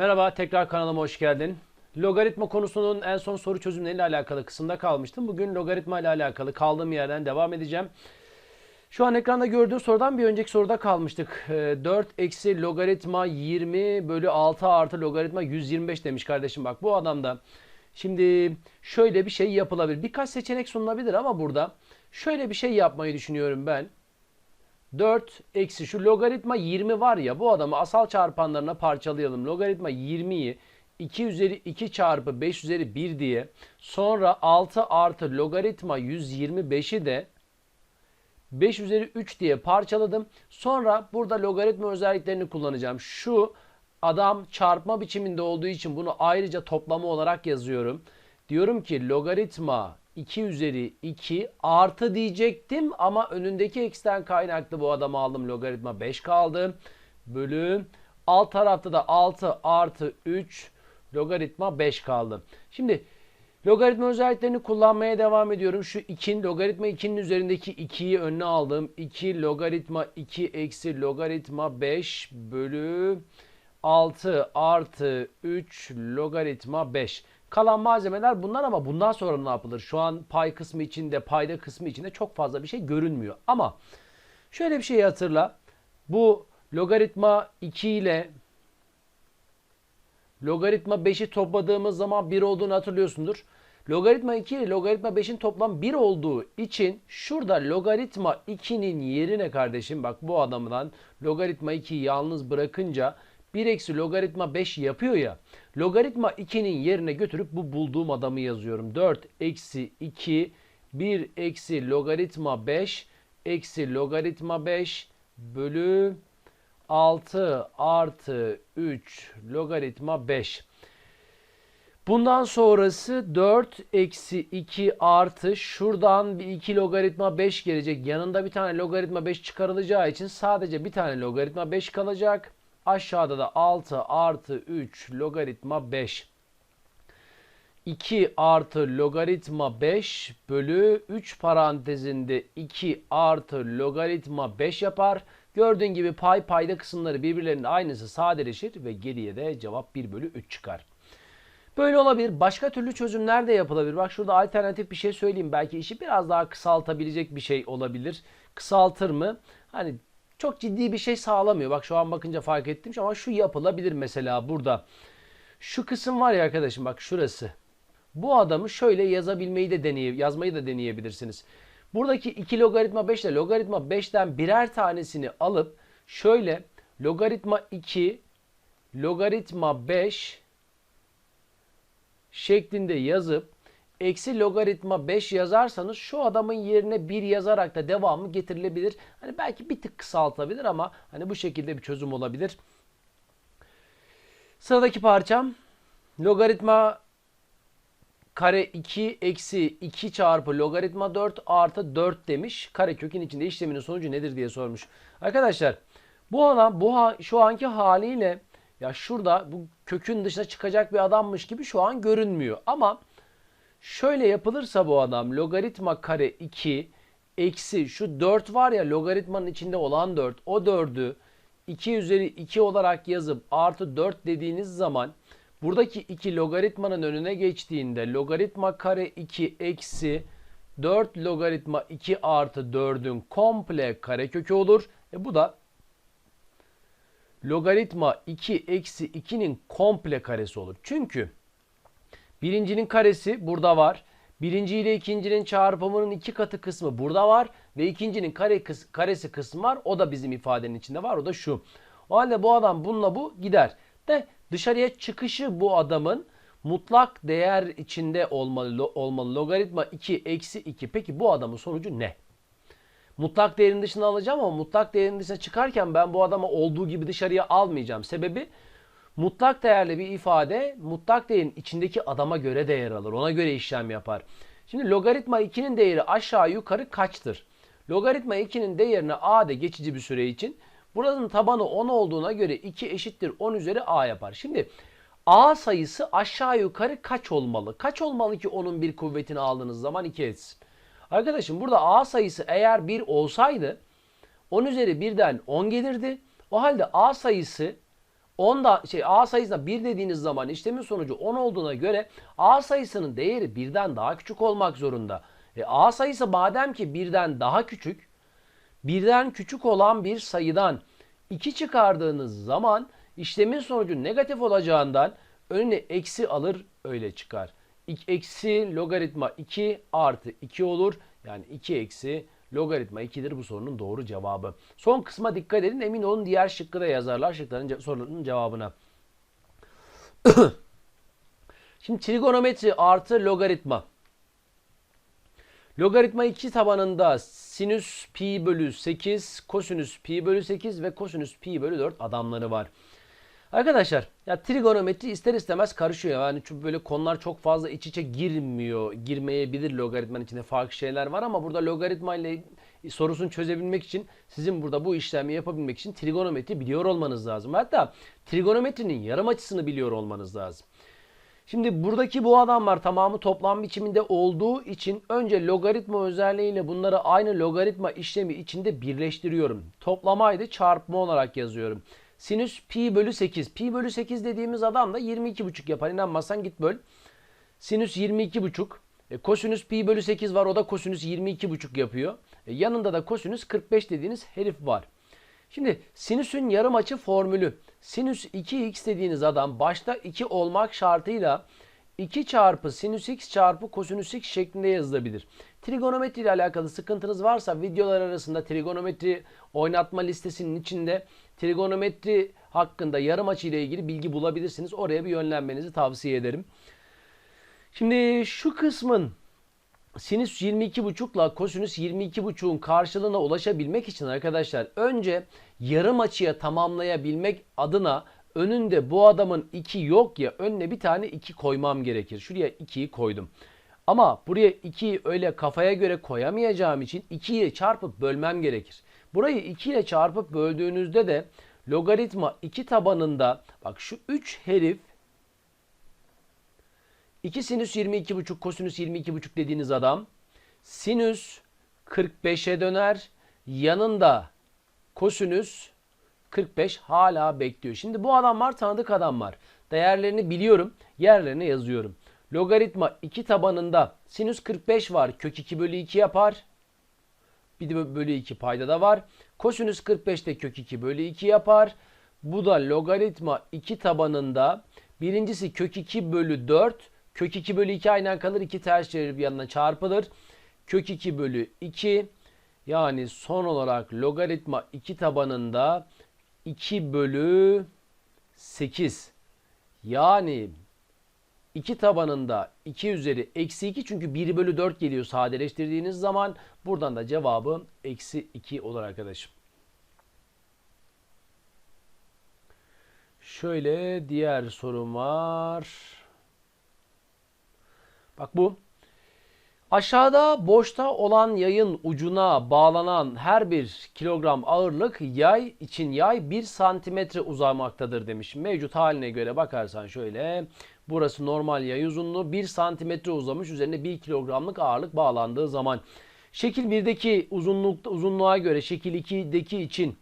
Merhaba, tekrar kanalıma hoş geldin. Logaritma konusunun en son soru çözümleriyle alakalı kısımda kalmıştım. Bugün logaritma ile alakalı kaldığım yerden devam edeceğim. Şu an ekranda gördüğün sorudan bir önceki soruda kalmıştık. Ee, 4 eksi logaritma 20 bölü 6 artı logaritma 125 demiş kardeşim. Bak bu adamda. Şimdi şöyle bir şey yapılabilir. Birkaç seçenek sunulabilir ama burada şöyle bir şey yapmayı düşünüyorum ben. 4 eksi şu logaritma 20 var ya bu adamı asal çarpanlarına parçalayalım. Logaritma 20'yi 2 üzeri 2 çarpı 5 üzeri 1 diye sonra 6 artı logaritma 125'i de 5 üzeri 3 diye parçaladım. Sonra burada logaritma özelliklerini kullanacağım. Şu adam çarpma biçiminde olduğu için bunu ayrıca toplama olarak yazıyorum. Diyorum ki logaritma 2 üzeri 2 artı diyecektim ama önündeki x'ten kaynaklı bu adamı aldım. Logaritma 5 kaldı. Bölü alt tarafta da 6 artı 3 logaritma 5 kaldı. Şimdi logaritma özelliklerini kullanmaya devam ediyorum. Şu 2'nin logaritma 2'nin üzerindeki 2'yi önüne aldım. 2 logaritma 2 eksi logaritma 5 bölü 6 artı 3 logaritma 5. Kalan malzemeler bunlar ama bundan sonra ne yapılır? Şu an pay kısmı içinde, payda kısmı içinde çok fazla bir şey görünmüyor. Ama şöyle bir şey hatırla. Bu logaritma 2 ile logaritma 5'i topladığımız zaman 1 olduğunu hatırlıyorsundur. Logaritma 2 ile logaritma 5'in toplam 1 olduğu için şurada logaritma 2'nin yerine kardeşim bak bu adamdan logaritma 2'yi yalnız bırakınca 1 eksi logaritma 5 yapıyor ya. Logaritma 2'nin yerine götürüp bu bulduğum adamı yazıyorum. 4 eksi 2 1 eksi logaritma 5 eksi logaritma 5 bölü 6 artı 3 logaritma 5. Bundan sonrası 4 eksi 2 artı şuradan bir 2 logaritma 5 gelecek. Yanında bir tane logaritma 5 çıkarılacağı için sadece bir tane logaritma 5 kalacak. Aşağıda da 6 artı 3 logaritma 5. 2 artı logaritma 5 bölü 3 parantezinde 2 artı logaritma 5 yapar. Gördüğün gibi pay payda kısımları birbirlerinin aynısı sadeleşir ve geriye de cevap 1 bölü 3 çıkar. Böyle olabilir. Başka türlü çözümler de yapılabilir. Bak şurada alternatif bir şey söyleyeyim. Belki işi biraz daha kısaltabilecek bir şey olabilir. Kısaltır mı? Hani çok ciddi bir şey sağlamıyor. Bak şu an bakınca fark ettim ama şu yapılabilir mesela burada. Şu kısım var ya arkadaşım bak şurası. Bu adamı şöyle yazabilmeyi de deneye, yazmayı da deneyebilirsiniz. Buradaki 2 logaritma 5 ile logaritma 5'ten birer tanesini alıp şöyle logaritma 2 logaritma 5 şeklinde yazıp eksi logaritma 5 yazarsanız şu adamın yerine 1 yazarak da devamı getirilebilir. Hani belki bir tık kısaltabilir ama hani bu şekilde bir çözüm olabilir. Sıradaki parçam logaritma kare 2 eksi 2 çarpı logaritma 4 artı 4 demiş. Kare kökün içinde işleminin sonucu nedir diye sormuş. Arkadaşlar bu adam bu ha, şu anki haliyle ya şurada bu kökün dışına çıkacak bir adammış gibi şu an görünmüyor. Ama şöyle yapılırsa bu adam logaritma kare 2 eksi şu 4 var ya logaritmanın içinde olan 4 o 4'ü 2 üzeri 2 olarak yazıp artı 4 dediğiniz zaman buradaki 2 logaritmanın önüne geçtiğinde logaritma kare 2 eksi 4 logaritma 2 artı 4'ün komple karekökü olur. E bu da logaritma 2 eksi 2'nin komple karesi olur. Çünkü birincinin karesi burada var. Birinci ile ikincinin çarpımının iki katı kısmı burada var. Ve ikincinin kare kıs karesi kısmı var. O da bizim ifadenin içinde var. O da şu. O halde bu adam bununla bu gider. De dışarıya çıkışı bu adamın mutlak değer içinde olmalı. olmalı. Logaritma 2 eksi 2. Peki bu adamın sonucu ne? Mutlak değerin dışına alacağım ama mutlak değerin dışına çıkarken ben bu adamı olduğu gibi dışarıya almayacağım. Sebebi mutlak değerli bir ifade mutlak değerin içindeki adama göre değer alır. Ona göre işlem yapar. Şimdi logaritma 2'nin değeri aşağı yukarı kaçtır? Logaritma 2'nin değerini a'da geçici bir süre için buranın tabanı 10 olduğuna göre 2 eşittir 10 üzeri a yapar. Şimdi a sayısı aşağı yukarı kaç olmalı? Kaç olmalı ki onun bir kuvvetini aldığınız zaman 2 etsin? Arkadaşım burada a sayısı eğer 1 olsaydı 10 üzeri 1'den 10 gelirdi. O halde a sayısı 10 da şey A sayısına 1 dediğiniz zaman işlemin sonucu 10 olduğuna göre A sayısının değeri birden daha küçük olmak zorunda. E, A sayısı madem ki birden daha küçük, birden küçük olan bir sayıdan 2 çıkardığınız zaman işlemin sonucu negatif olacağından önüne eksi alır öyle çıkar. Eksi logaritma 2 artı 2 olur. Yani 2 eksi logaritma 2'dir bu sorunun doğru cevabı. Son kısma dikkat edin. Emin olun diğer şıkkı da yazarlar şıkların ce- sorularının cevabına. Şimdi trigonometri artı logaritma. Logaritma 2 tabanında sinüs pi bölü 8, kosinüs pi bölü 8 ve kosinüs pi bölü 4 adamları var. Arkadaşlar ya trigonometri ister istemez karışıyor. Yani çünkü böyle konular çok fazla iç içe girmiyor. Girmeyebilir logaritmanın içinde farklı şeyler var ama burada logaritma ile sorusunu çözebilmek için sizin burada bu işlemi yapabilmek için trigonometri biliyor olmanız lazım. Hatta trigonometrinin yarım açısını biliyor olmanız lazım. Şimdi buradaki bu adamlar tamamı toplam biçiminde olduğu için önce logaritma özelliğiyle bunları aynı logaritma işlemi içinde birleştiriyorum. Toplamaydı çarpma olarak yazıyorum. Sinüs pi bölü 8. Pi bölü 8 dediğimiz adam da 22,5 yapar. İnanmazsan git böl. Sinüs 22,5. E, kosinüs pi bölü 8 var o da kosinüs 22,5 yapıyor. E, yanında da kosinüs 45 dediğiniz herif var. Şimdi sinüsün yarım açı formülü. Sinüs 2x dediğiniz adam başta 2 olmak şartıyla 2 çarpı sinüs x çarpı kosinüs x şeklinde yazılabilir. Trigonometri ile alakalı sıkıntınız varsa videolar arasında trigonometri oynatma listesinin içinde trigonometri hakkında yarım açı ile ilgili bilgi bulabilirsiniz. Oraya bir yönlenmenizi tavsiye ederim. Şimdi şu kısmın sinüs 22,5 ile kosinüs 22,5'un karşılığına ulaşabilmek için arkadaşlar önce yarım açıya tamamlayabilmek adına önünde bu adamın 2 yok ya önüne bir tane 2 koymam gerekir. Şuraya 2'yi koydum. Ama buraya 2'yi öyle kafaya göre koyamayacağım için 2'yi çarpıp bölmem gerekir. Burayı 2 ile çarpıp böldüğünüzde de logaritma 2 tabanında bak şu 3 herif 2 sinüs 22,5 kosinüs 22,5 dediğiniz adam sinüs 45'e döner. Yanında kosinüs 45 hala bekliyor. Şimdi bu adamlar tanıdık adamlar. Değerlerini biliyorum. Yerlerine yazıyorum. Logaritma 2 tabanında sinüs 45 var. Kök 2 bölü 2 yapar. Bir de bölü 2 payda da var. Kosinüs 45 de kök 2 bölü 2 yapar. Bu da logaritma 2 tabanında birincisi kök 2 bölü 4. Kök 2 bölü 2 aynen kalır. 2 ters çevirip yanına çarpılır. Kök 2 bölü 2 yani son olarak logaritma 2 tabanında 2 bölü 8. Yani 2 tabanında 2 üzeri eksi 2 çünkü 1 bölü 4 geliyor sadeleştirdiğiniz zaman buradan da cevabı eksi 2 olur arkadaşım. Şöyle diğer sorum var. Bak bu. Aşağıda boşta olan yayın ucuna bağlanan her bir kilogram ağırlık yay için yay 1 santimetre uzamaktadır demiş. Mevcut haline göre bakarsan şöyle burası normal yay uzunluğu 1 santimetre uzamış üzerine 1 kilogramlık ağırlık bağlandığı zaman. Şekil 1'deki uzunluk, uzunluğa göre şekil 2'deki için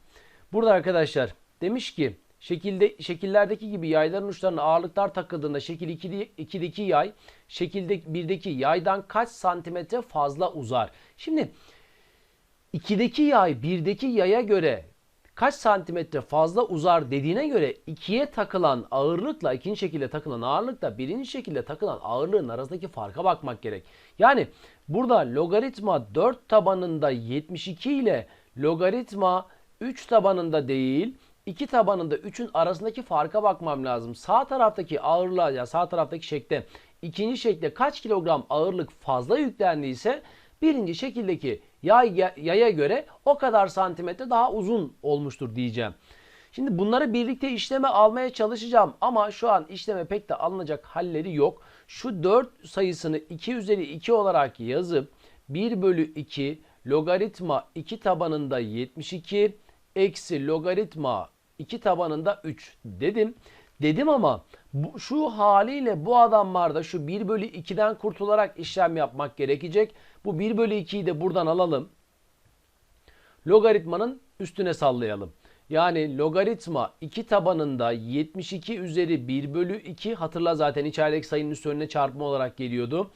burada arkadaşlar demiş ki Şekilde şekillerdeki gibi yayların uçlarına ağırlıklar takıldığında şekil 2'deki yay şekilde 1'deki yaydan kaç santimetre fazla uzar? Şimdi 2'deki yay 1'deki yaya göre kaç santimetre fazla uzar dediğine göre 2'ye takılan ağırlıkla ikinci şekilde takılan ağırlıkla birinci şekilde takılan ağırlığın arasındaki farka bakmak gerek. Yani burada logaritma 4 tabanında 72 ile logaritma 3 tabanında değil 2 tabanında 3'ün arasındaki farka bakmam lazım. Sağ taraftaki ağırlığa ya sağ taraftaki şekle ikinci şekle kaç kilogram ağırlık fazla yüklendiyse birinci şekildeki yay, yaya göre o kadar santimetre daha uzun olmuştur diyeceğim. Şimdi bunları birlikte işleme almaya çalışacağım ama şu an işleme pek de alınacak halleri yok. Şu 4 sayısını 2 üzeri 2 olarak yazıp 1 bölü 2 logaritma 2 tabanında 72 eksi logaritma 2 tabanında 3 dedim. Dedim ama bu, şu haliyle bu adamlarda şu 1 bölü 2'den kurtularak işlem yapmak gerekecek. Bu 1 bölü 2'yi de buradan alalım. Logaritmanın üstüne sallayalım. Yani logaritma 2 tabanında 72 üzeri 1 bölü 2 hatırla zaten içerideki sayının üstü önüne çarpma olarak geliyordu.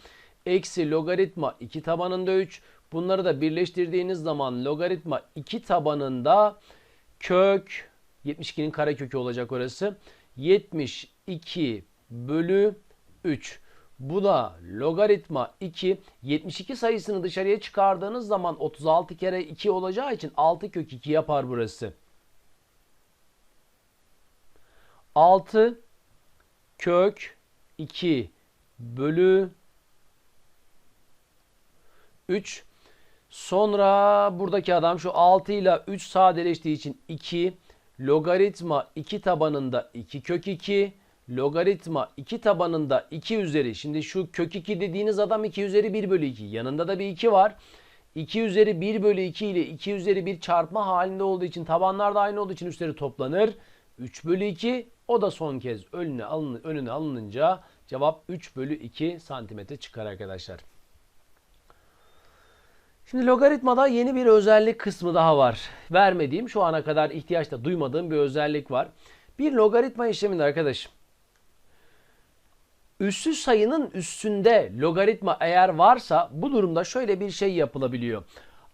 Eksi logaritma 2 tabanında 3. Bunları da birleştirdiğiniz zaman logaritma 2 tabanında kök 72'nin karekökü olacak orası. 72 bölü 3. Bu da logaritma 2. 72 sayısını dışarıya çıkardığınız zaman 36 kere 2 olacağı için 6 kök 2 yapar burası. 6 kök 2 bölü 3. Sonra buradaki adam şu 6 ile 3 sadeleştiği için 2 logaritma 2 tabanında 2 kök 2 logaritma 2 tabanında 2 üzeri. Şimdi şu kök 2 dediğiniz adam 2 üzeri 1 bölü 2. Yanında da bir 2 var. 2 üzeri 1 bölü 2 ile 2 üzeri 1 çarpma halinde olduğu için tabanlar da aynı olduğu için üstleri toplanır. 3 bölü 2 o da son kez önüne, alın, önüne alınınca cevap 3 bölü 2 santimetre çıkar arkadaşlar. Şimdi logaritmada yeni bir özellik kısmı daha var. Vermediğim şu ana kadar ihtiyaç da duymadığım bir özellik var. Bir logaritma işleminde arkadaşım. Üssü sayının üstünde logaritma eğer varsa bu durumda şöyle bir şey yapılabiliyor.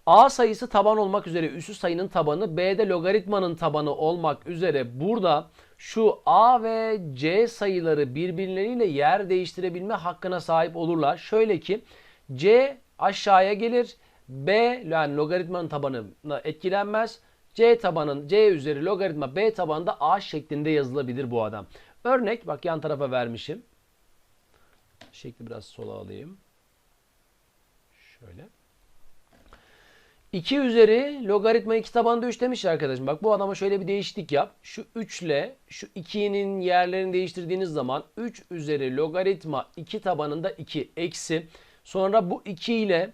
A sayısı taban olmak üzere üssü sayının tabanı B'de logaritmanın tabanı olmak üzere burada şu A ve C sayıları birbirleriyle yer değiştirebilme hakkına sahip olurlar. Şöyle ki C aşağıya gelir. B yani logaritmanın tabanına etkilenmez. C tabanın C üzeri logaritma B tabanında A şeklinde yazılabilir bu adam. Örnek bak yan tarafa vermişim. Şekli biraz sola alayım. Şöyle. 2 üzeri logaritma 2 tabanında 3 demiş arkadaşım. Bak bu adama şöyle bir değişiklik yap. Şu 3 ile şu 2'nin yerlerini değiştirdiğiniz zaman 3 üzeri logaritma 2 tabanında 2 eksi. Sonra bu 2 ile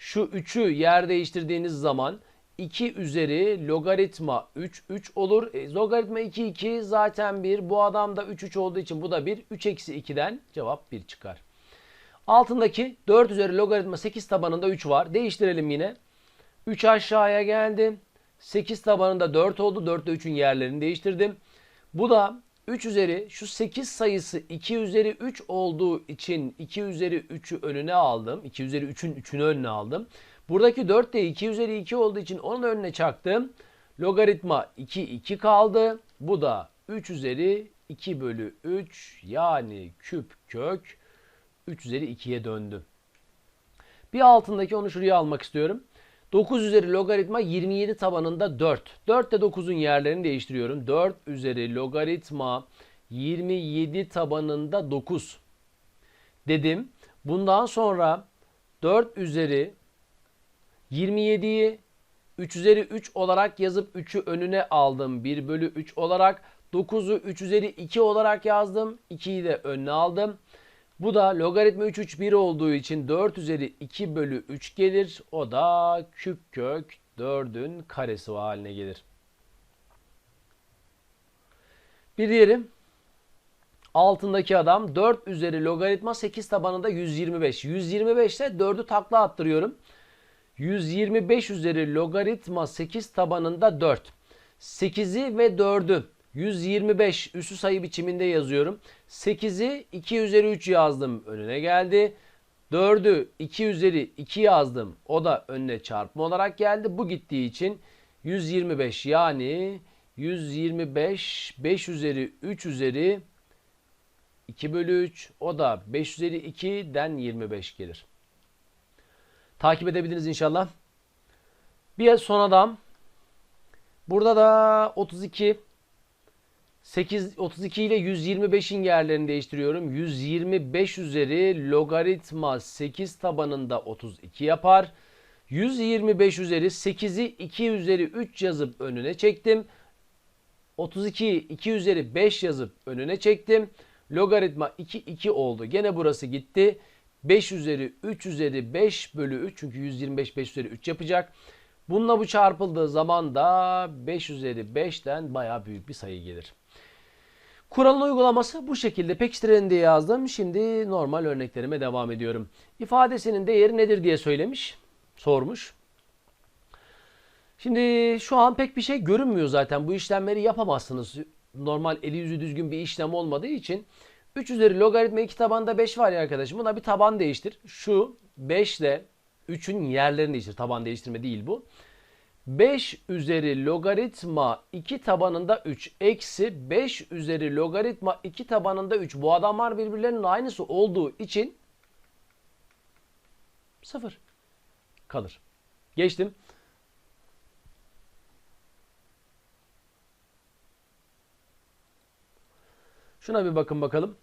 şu 3'ü yer değiştirdiğiniz zaman 2 üzeri logaritma 3 3 olur. E, logaritma 2 2 zaten 1. Bu adam da 3 3 olduğu için bu da 1. 3 eksi 2'den cevap 1 çıkar. Altındaki 4 üzeri logaritma 8 tabanında 3 var. Değiştirelim yine. 3 aşağıya geldi. 8 tabanında 4 oldu. 4 ile 3'ün yerlerini değiştirdim. Bu da 3 üzeri şu 8 sayısı 2 üzeri 3 olduğu için 2 üzeri 3'ü önüne aldım. 2 üzeri 3'ün 3'ünü önüne aldım. Buradaki 4 de 2 üzeri 2 olduğu için onun önüne çaktım. Logaritma 2 2 kaldı. Bu da 3 üzeri 2 bölü 3 yani küp kök 3 üzeri 2'ye döndü. Bir altındaki onu şuraya almak istiyorum. 9 üzeri logaritma 27 tabanında 4. 4 ile 9'un yerlerini değiştiriyorum. 4 üzeri logaritma 27 tabanında 9 dedim. Bundan sonra 4 üzeri 27'yi 3 üzeri 3 olarak yazıp 3'ü önüne aldım. 1 bölü 3 olarak 9'u 3 üzeri 2 olarak yazdım. 2'yi de önüne aldım. Bu da logaritma 3 3 1 olduğu için 4 üzeri 2 bölü 3 gelir. O da küp kök 4'ün karesi haline gelir. Bir diğeri altındaki adam 4 üzeri logaritma 8 tabanında 125. 125 ise 4'ü takla attırıyorum. 125 üzeri logaritma 8 tabanında 4. 8'i ve 4'ü 125 üssü sayı biçiminde yazıyorum. 8'i 2 üzeri 3 yazdım. Önüne geldi. 4'ü 2 üzeri 2 yazdım. O da önüne çarpma olarak geldi. Bu gittiği için 125 yani 125 5 üzeri 3 üzeri 2 bölü 3 o da 5 üzeri 2'den 25 gelir. Takip edebildiniz inşallah. Bir son adam. Burada da 32 8 32 ile 125'in yerlerini değiştiriyorum. 125 üzeri logaritma 8 tabanında 32 yapar. 125 üzeri 8'i 2 üzeri 3 yazıp önüne çektim. 32'yi 2 üzeri 5 yazıp önüne çektim. Logaritma 2 2 oldu. Gene burası gitti. 5 üzeri 3 üzeri 5 bölü 3 çünkü 125 5 üzeri 3 yapacak. Bununla bu çarpıldığı zaman da 5 üzeri 5'ten baya büyük bir sayı gelir. Kuralın uygulaması bu şekilde pekiştirelim diye yazdım. Şimdi normal örneklerime devam ediyorum. İfadesinin değeri nedir diye söylemiş, sormuş. Şimdi şu an pek bir şey görünmüyor zaten. Bu işlemleri yapamazsınız. Normal eli yüzü düzgün bir işlem olmadığı için 3 üzeri logaritma 2 tabanda 5 var ya arkadaşım. Buna bir taban değiştir. Şu 5 ile 3'ün yerlerini değiştir. Taban değiştirme değil bu. 5 üzeri logaritma 2 tabanında 3 eksi 5 üzeri logaritma 2 tabanında 3. Bu adamlar birbirlerinin aynısı olduğu için 0 kalır. Geçtim. Şuna bir bakın bakalım.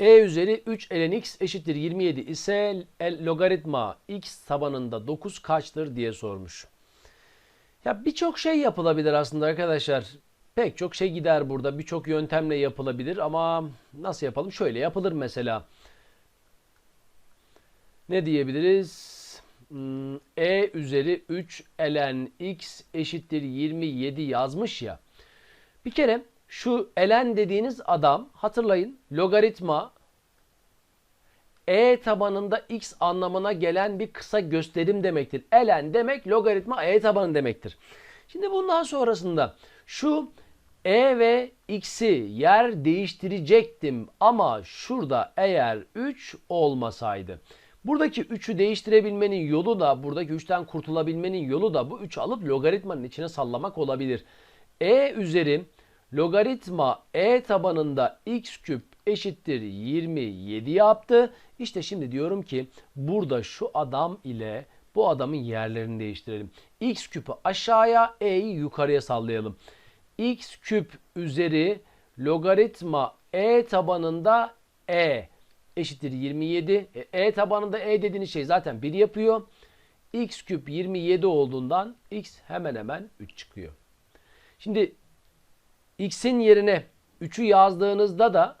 E üzeri 3 ln x eşittir 27 ise logaritma x tabanında 9 kaçtır diye sormuş. Ya birçok şey yapılabilir aslında arkadaşlar. Pek çok şey gider burada. Birçok yöntemle yapılabilir ama nasıl yapalım? Şöyle yapılır mesela. Ne diyebiliriz? Hmm, E üzeri 3 ln x eşittir 27 yazmış ya. Bir kere şu ln dediğiniz adam hatırlayın logaritma e tabanında x anlamına gelen bir kısa gösterim demektir. ln demek logaritma e tabanı demektir. Şimdi bundan sonrasında şu e ve x'i yer değiştirecektim ama şurada eğer 3 olmasaydı Buradaki 3'ü değiştirebilmenin yolu da buradaki 3'ten kurtulabilmenin yolu da bu 3'ü alıp logaritmanın içine sallamak olabilir. E üzeri logaritma e tabanında x küp eşittir 27 yaptı. İşte şimdi diyorum ki burada şu adam ile bu adamın yerlerini değiştirelim. x küpü aşağıya e'yi yukarıya sallayalım. x küp üzeri logaritma e tabanında e eşittir 27. E, e tabanında e dediğiniz şey zaten 1 yapıyor. x küp 27 olduğundan x hemen hemen 3 çıkıyor. Şimdi x'in yerine 3'ü yazdığınızda da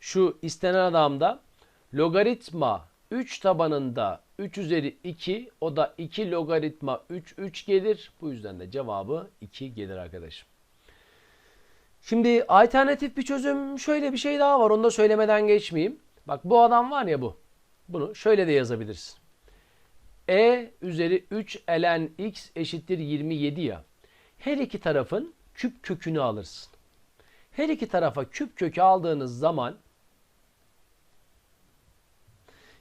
şu istenen adamda logaritma 3 tabanında 3 üzeri 2 o da 2 logaritma 3 3 gelir. Bu yüzden de cevabı 2 gelir arkadaşım. Şimdi alternatif bir çözüm şöyle bir şey daha var. Onu da söylemeden geçmeyeyim. Bak bu adam var ya bu. Bunu şöyle de yazabiliriz. E üzeri 3 ln x eşittir 27 ya. Her iki tarafın küp kökünü alırsın. Her iki tarafa küp kökü aldığınız zaman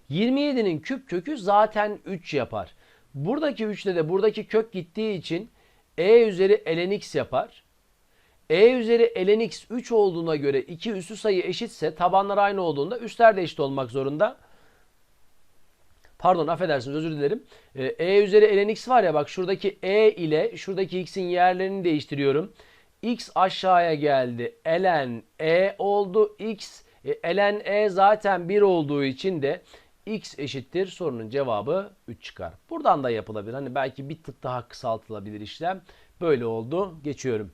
27'nin küp kökü zaten 3 yapar. Buradaki 3'te de buradaki kök gittiği için e üzeri ln x yapar. E üzeri ln x 3 olduğuna göre iki üstü sayı eşitse tabanlar aynı olduğunda üstler de eşit olmak zorunda. Pardon affedersiniz özür dilerim. E, e üzeri ln x var ya bak şuradaki e ile şuradaki x'in yerlerini değiştiriyorum. X aşağıya geldi. ln e oldu. x e, ln e zaten 1 olduğu için de x eşittir sorunun cevabı 3 çıkar. Buradan da yapılabilir. Hani belki bir tık daha kısaltılabilir işlem. Böyle oldu. Geçiyorum.